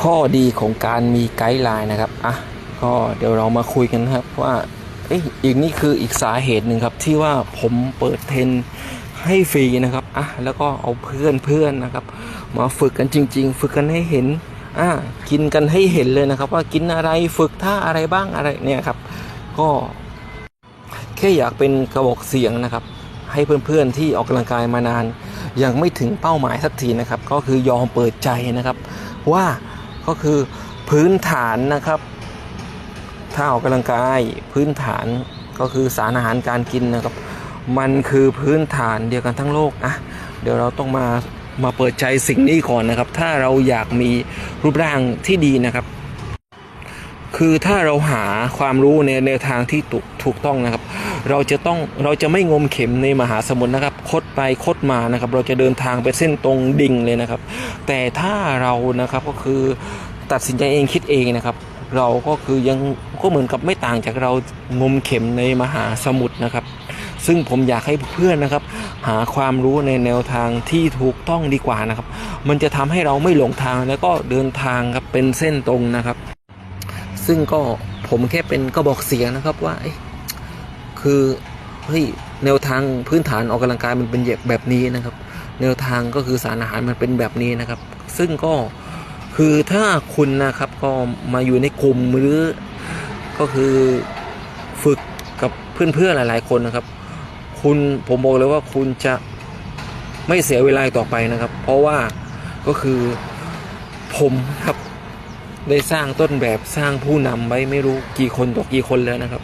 ข้อดีของการมีไกด์ไลน์นะครับอะก็เดี๋ยวเรามาคุยกันนะครับว่าเอ้ยอีกนี่คืออีกสาเหตุหนึ่งครับที่ว่าผมเปิดเทนให้ฟรีนะครับอะแล้วก็เอาเพื่อนเพื่อนนะครับ มาฝึกกันจริง ๆ ฝึกกันให้เห็นอะกินกันให้เห็นเลยนะครับ ว่ากินอะไรฝึกท่าอะไรบ้างอะไรเนี่ยครับ ก็แค่อยากเป็นกระบอกเสียงนะครับ ให้เพื่อนๆที่ออกกำลังกายมานาน ยังไม่ถึงเป้าหมายสักทีนะครับ ก็คือยอมเปิดใจนะครับ ว่า ก็คือพื้นฐานนะครับ ถ้าออกกำลังกายพื้นฐานก็คือสารอาหารการกินนะครับ มันคือพื้นฐานเดียวกันทั้งโลกอะเดี๋ยวเราต้องมามาเปิดใจสิ่งนี้ก่อนนะครับ ถ้าเราอยากมีรูปร่างที่ดีนะครับ คือถ้าเราหาความรู้ในแนวทางที่ถูกถูกต้องนะครับ เราจะต้องเราจะไม่งมเข็มในมหาสมุทรนะครับ คดไปคดมานะครับ เราจะเดินทางไปเส้นตรงดิ่งเลยนะครับ แต่ถ้าเรานะครับก็คือตัดสินใจเองคิดเองนะครับ เราก็คือยังก็เหมือนกับไม่ต่างจากเรางมเข็มในมหาสมุทรนะครับ ซึ่งผมอยากให้เพื่อนนะครับ หาความรู้ในแนวทางที่ถูกต้องดีกว่านะครับ มันจะทำให้เราไม่หลงทางแล้วก็เดินทางครับเป็นเส้นตรงนะครับ ซึ่งก็ผมแค่เป็นก็บอกเสียงนะครับว่า คือเฮ้ยแนวทางพื้นฐานออกกำลังกายมันเป็นแบบนี้นะครับ แนวทางก็คือสารอาหารมันเป็นแบบนี้นะครับ ซึ่งก็คือถ้าคุณนะครับก็มาอยู่ในกลุ่มหรือก็คือฝึกกับเพื่อนๆหลาย ๆ คนนะครับ คุณผมบอกเลยว่าคุณจะไม่เสียเวลาต่อไปนะครับ เพราะว่าก็คือผมครับได้สร้างต้นแบบสร้างผู้นำไว้ไม่รู้กี่คนต่อกี่คนแล้วนะครับ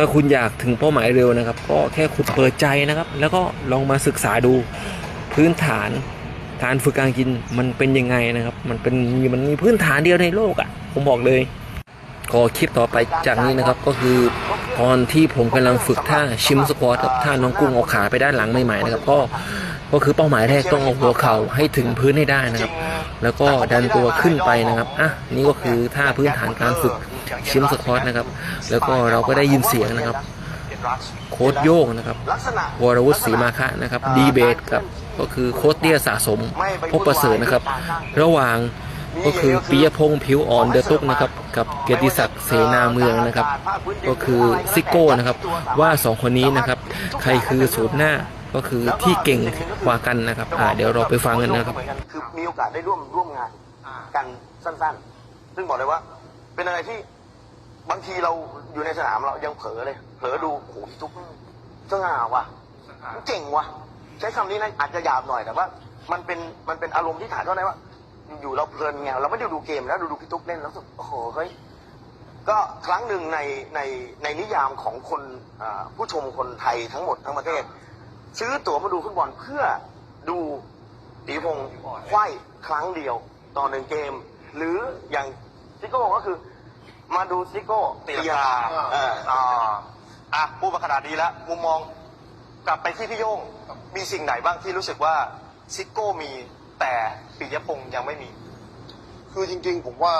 ถ้าคุณอยากถึงเป้าหมายเร็วนะครับ ก็แค่คุณเปิดใจนะครับ แล้วก็ลองมาศึกษาดูพื้นฐานการฝึกการกินมันเป็นยังไงนะครับ มันเป็นมีมันมีพื้นฐานเดียวในโลกอะ่ะ ผมบอกเลยก็คลิปต่อไปจากนี้นะครับ ก็คือตอนที่ผมกำลังฝึกท่าชิมสควอตกับท่าน้องกุ้งเอาขาไปด้านหลังใหม่ๆนะครับ ก็ก็คือเป้าหมายแรกต้องเอาหัวเข่าให้ถึงพื้นให้ได้นะครับ แล้วก็ดันตัวขึ้นไปนะครับอะนี่ก็คือท่าพื้นฐานการฝึก ชิมสควอตนะครับ แล้วก็เราก็ได้ยินเสียงนะครับ โค้ดโยงนะครับ วรวุฒิศรีมาคะนะครับ ดีเบตกับ ก็คือโค้ดเตี้ยสะสมพบประเสริฐนะครับ ระหว่างก็คือปิยพงษ์ผิวอ่อนเดอตุกนะครับ กับเกียรติศักดิ์เสนาเมืองนะครับ ก็คือซิโก้นะครับ ว่าสองคนนี้นะครับ ใครคือศูนย์หน้าก็คือที่เก่งกว่ากันนะครับอ่าเดี๋ยวเราไปฟังกันนะครับ คือมีโอกาสได้ร่วมร่วมงานกันสั้น ๆ ซึ่งบอกเลยว่า เป็นอะไรที่ บางทีเราอยู่ในสนามเรายังเผลอเลย เผลอดูโอ้โหพี่ทุกสง่าว่ะเก่งว่ะ ใช้คำนี้นะอาจจะหยาบหน่อยแต่ว่า มันเป็นมันเป็นอารมณ์ที่ถ่ายทอดได้ว่า อยู่เราเพลินไงเราไม่ได้ดูเกมแล้วดูดูพี่ตุ๊กเล่นแล้วรู้สึกโอ้โหเฮ้ยก็ครั้งหนึ่งในในในนิยามของคนอ่าผู้ชมคนไทยทั้งหมดทั้งประเทศ ซื้อตั๋วมาดูฟุตบอลเพื่อดูตีพงษ์ไขว้ครั้งเดียวต่อหนึ่งเกม หรืออย่างซิโก้ก็คือ มาดูซิโก้ตีลังกาเอออ่าอะพูดมาขนาดนี้แล้วมุมมองกลับไปที่พี่โย่งมีสิ่งไหนบ้างที่รู้สึกว่าซิโก้มีแต่ปิยพงษ์ยังไม่มี คือจริง ๆ ผมว่า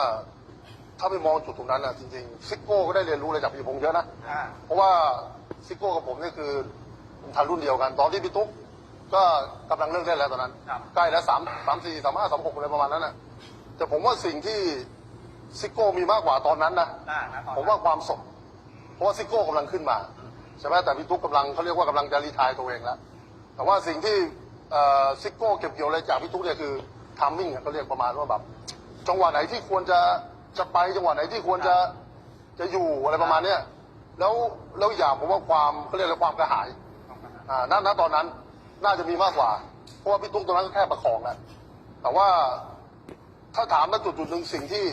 ถ้าไปมองจุดตรงนั้นนะจริงๆซิโก้ก็ได้เรียนรู้อะไรจากพี่พงษ์เยอะนะเพราะว่าซิโก้กับผมนี่คือทันรุ่นเดียวกัน ตอนที่พี่ตุ๊กก็กำลังเลิกเล่นแล้วตอนนั้น ครับ ใกล้แล้วสามสามสี่สามห้าสามหกอะไรประมาณนั้นนะแต่ผมว่าสิ่งที่ ซิโก้มีมากกว่าตอนนั้นนะผมว่าความสด เพราะว่าซิโก้กำลังขึ้นมาใช่ไหมแต่พี่ตุ๊กกำลังเขาเรียกว่ากำลังจะรีไทายตัวเองแล้ว แต่ว่าสิ่งที่เอ่อซิโก้เก็บเกี่ยวอะไรจากพี่ตุ๊กเนี่ยคือทามมิ่งเขาเรียกประมาณว่าแบบจังหวะไหนที่ควรจะจะไปจังหวะไหนที่ควรจะจะอยู่อะไรประมาณเนี้ยแล้วแล้วอย่างผมว่าความเขาเรียกอะไรความกระหายอ่าณณตอนนั้นน่าจะมีมากกว่า เพราะว่าพี่ตุ๊กตอนนั้นก็แค่ประคองนะแต่ว่าถ้าถามณจุดจุดหนึ่งสิ่งที่